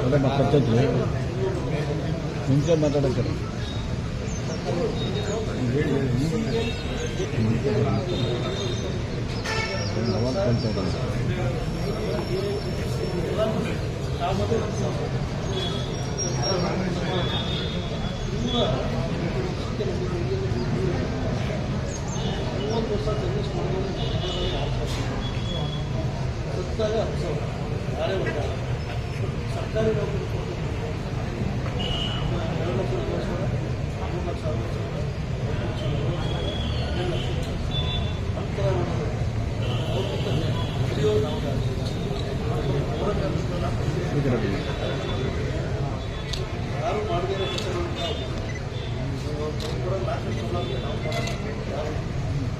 ಅದೇ ಮಾತಾಡ್ತೈತ್ರಿ ಮುಂಚೆ ಮಾತಾಡಕ್ಕೆ ಹೇಳಿ ಅವಾಗ ಕೇಳ್ತಾ ಈ ಕಡೆ ಬನ್ನಿ. ಯಾರು ಮಾಡದೇ ನಾವು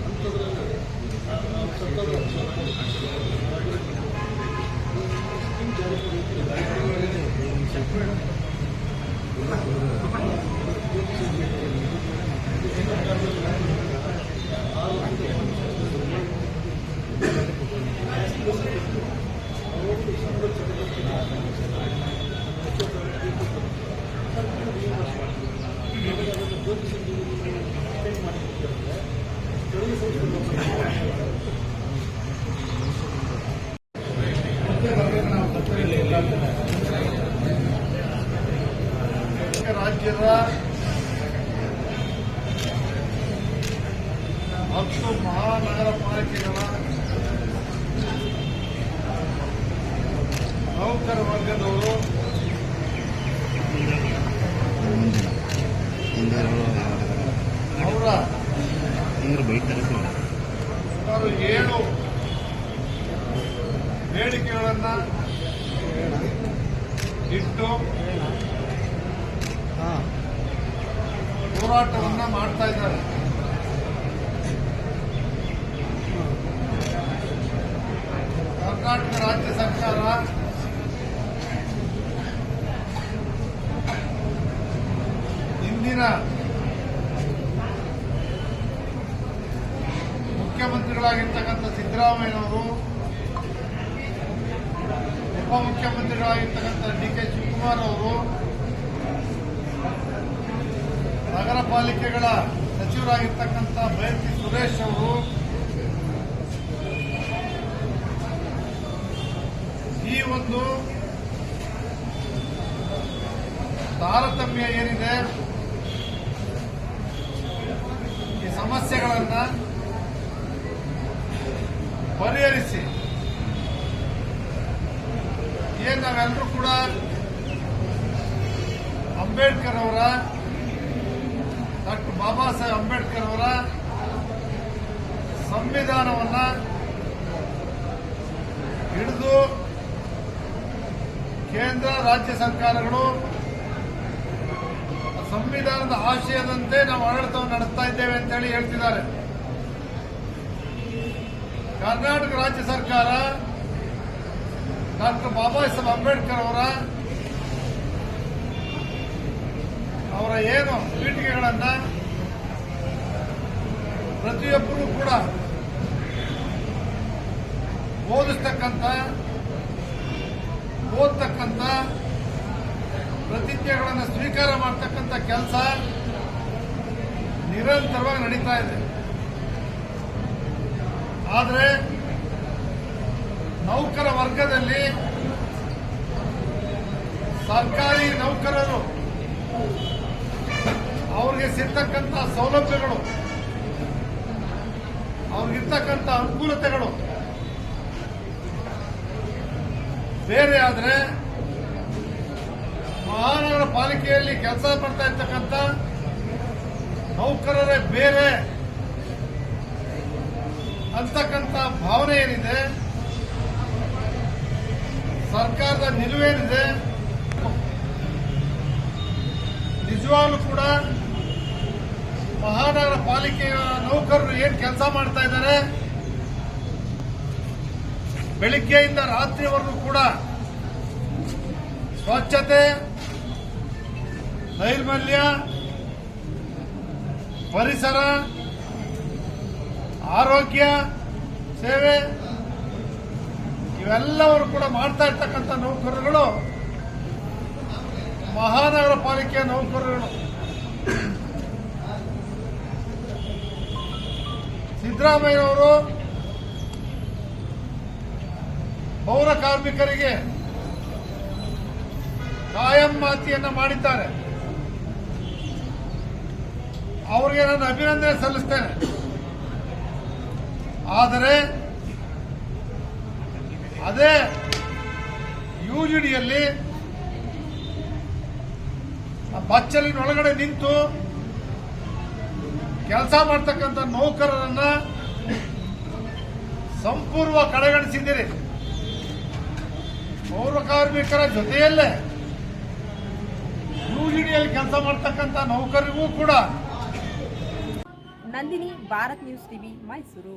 ಅಂಥದ್ರಲ್ಲಿ ನಾವು ಸತ್ತೋದ್ರೆ Thank you. ರಾಜ್ಯದ ಹತ್ತು ಮಹಾನಗರ ಪಾಲಿಕೆಗಳ ನೌಕರ ವರ್ಗದವರು ಅವರ ಸುಮಾರು ಏಳು ಬೇಡಿಕೆಗಳನ್ನ ಇಟ್ಟು ಹೋರಾಟವನ್ನ ಮಾಡ್ತಾ ಇದ್ದಾರೆ. ಕರ್ನಾಟಕ ರಾಜ್ಯ ಸರ್ಕಾರ ಇಂದಿನ ಮುಖ್ಯಮಂತ್ರಿಗಳಾಗಿರ್ತಕ್ಕಂಥ ಸಿದ್ದರಾಮಯ್ಯನವರು ಉಪಮುಖ್ಯಮಂತ್ರಿಗಳಾಗಿರ್ತಕ್ಕಂಥ ಡಿ ಕೆ ಶಿವಕುಮಾರ್ ಅವರು ಪಾಲಿಕೆಗಳ ಸಚಿವರಾಗಿರ್ತಕ್ಕಂಥ ಬೈರತಿ ಸುರೇಶ್ ಅವರು ಈ ಒಂದು ತಾರತಮ್ಯ ಏನಿದೆ, ಈ ಸಮಸ್ಯೆಗಳನ್ನ ಪರಿಹರಿಸಿ. ಏನ್ ನಾವೆಲ್ಲರೂ ಕೂಡ ಅಂಬೇಡ್ಕರ್ ಅವರ ಡಾಕ್ಟರ್ ಬಾಬಾ ಸಾಹೇಬ್ ಅಂಬೇಡ್ಕರ್ ಅವರ ಸಂವಿಧಾನವನ್ನ ಹಿಡಿದು ಕೇಂದ್ರ, ರಾಜ್ಯ ಸರ್ಕಾರಗಳು ಸಂವಿಧಾನದ ಆಶಯದಂತೆ ನಾವು ಆಡಳಿತವನ್ನು ನಡೆಸ್ತಾ ಇದ್ದೇವೆ ಅಂತ ಹೇಳಿ ಹೇಳ್ತಿದ್ದಾರೆ. ಕರ್ನಾಟಕ ರಾಜ್ಯ ಸರ್ಕಾರ ಡಾಕ್ಟರ್ ಬಾಬಾ ಸಾಹೇಬ್ ಅಂಬೇಡ್ಕರ್ ಅವರ ಅವರ ಏನು ಪೀಠಿಕೆಗಳನ್ನ ಪ್ರತಿಯೊಬ್ಬರೂ ಕೂಡ ಓದಿಸ್ತಕ್ಕಂಥ ಓದ್ತಕ್ಕಂಥ ಪ್ರತಿಜ್ಞೆಗಳನ್ನು ಸ್ವೀಕಾರ ಮಾಡ್ತಕ್ಕಂಥ ಕೆಲಸ ನಿರಂತರವಾಗಿ ನಡೀತಾ ಇದೆ. ಆದರೆ ನೌಕರ ವರ್ಗದಲ್ಲಿ ಸರ್ಕಾರಿ ನೌಕರರು ಅವ್ರಿಗೆ ಸಿಗ್ತಕ್ಕಂಥ ಸೌಲಭ್ಯಗಳು ಅವ್ರಿಗಿರ್ತಕ್ಕಂಥ ಅನುಕೂಲತೆಗಳು. ಬೇರೆ ಆದರೆ, ಮಹಾನಗರ ಪಾಲಿಕೆಯಲ್ಲಿ ಕೆಲಸ ಮಾಡ್ತಾ ಇರ್ತಕ್ಕಂಥ ನೌಕರರೇ ಬೇರೆ. ಅಂತಕ್ಕಂಥ ಭಾವನೆ ಏನಿದೆ? ಸರ್ಕಾರದ ನಿಲುವೇನಿದೆ? ನಿಜವಾಗ್ಲೂ ಕೂಡ ಮಹಾನಗರ ಪಾಲಿಕೆಯ ನೌಕರರು ಏನ್ ಕೆಲಸ ಮಾಡ್ತಾ ಇದ್ದಾರೆ? ಬೆಳಿಗ್ಗೆಯಿಂದ ರಾತ್ರಿವರೆಗೂ ಕೂಡ ಸ್ವಚ್ಛತೆ, ನೈರ್ಮಲ್ಯ, ಪರಿಸರ, ಆರೋಗ್ಯ, ಸೇವೆ ಇವೆಲ್ಲವರು ಕೂಡ ಮಾಡ್ತಾ ಇರ್ತಕ್ಕಂಥ ನೌಕರರುಗಳು ಮಹಾನಗರ ಪಾಲಿಕೆಯ ನೌಕರರುಗಳು. ಸಿದ್ದರಾಮಯ್ಯನವರು ಪೌರ ಕಾರ್ಮಿಕರಿಗೆ ಕಾಯಂ ಮಾತಿಯನ್ನ ಮಾಡಿದ್ದಾರೆ. ಅವರಿಗೆ ನಾನು ಅಭಿನಂದನೆ ಸಲ್ಲಿಸ್ತೇನೆ. ಆದರೆ ಅದೇ ಯುಜಿಡಿಯಲ್ಲಿ ಬಚ್ಚಲಿನ ಒಳಗಡೆ ನಿಂತು ಕೆಲಸ ಮಾಡ್ತಕ್ಕಂಥ ನೌಕರರನ್ನ ಸಂಪೂರ್ಣ ಕಡೆಗಣಿಸಿದ್ದೀರಿ. ಪೌರ ಕಾರ್ಮಿಕರ ಜೊತೆಯಲ್ಲೇ ಯುಜಿಡಿಯಲ್ಲಿ ಕೆಲಸ ಮಾಡ್ತಕ್ಕಂಥ ನೌಕರಿಗೂ ಕೂಡ ನಂದಿನಿ, ಭಾರತ್ ನ್ಯೂಸ್ ಟಿವಿ, ಮೈಸೂರು.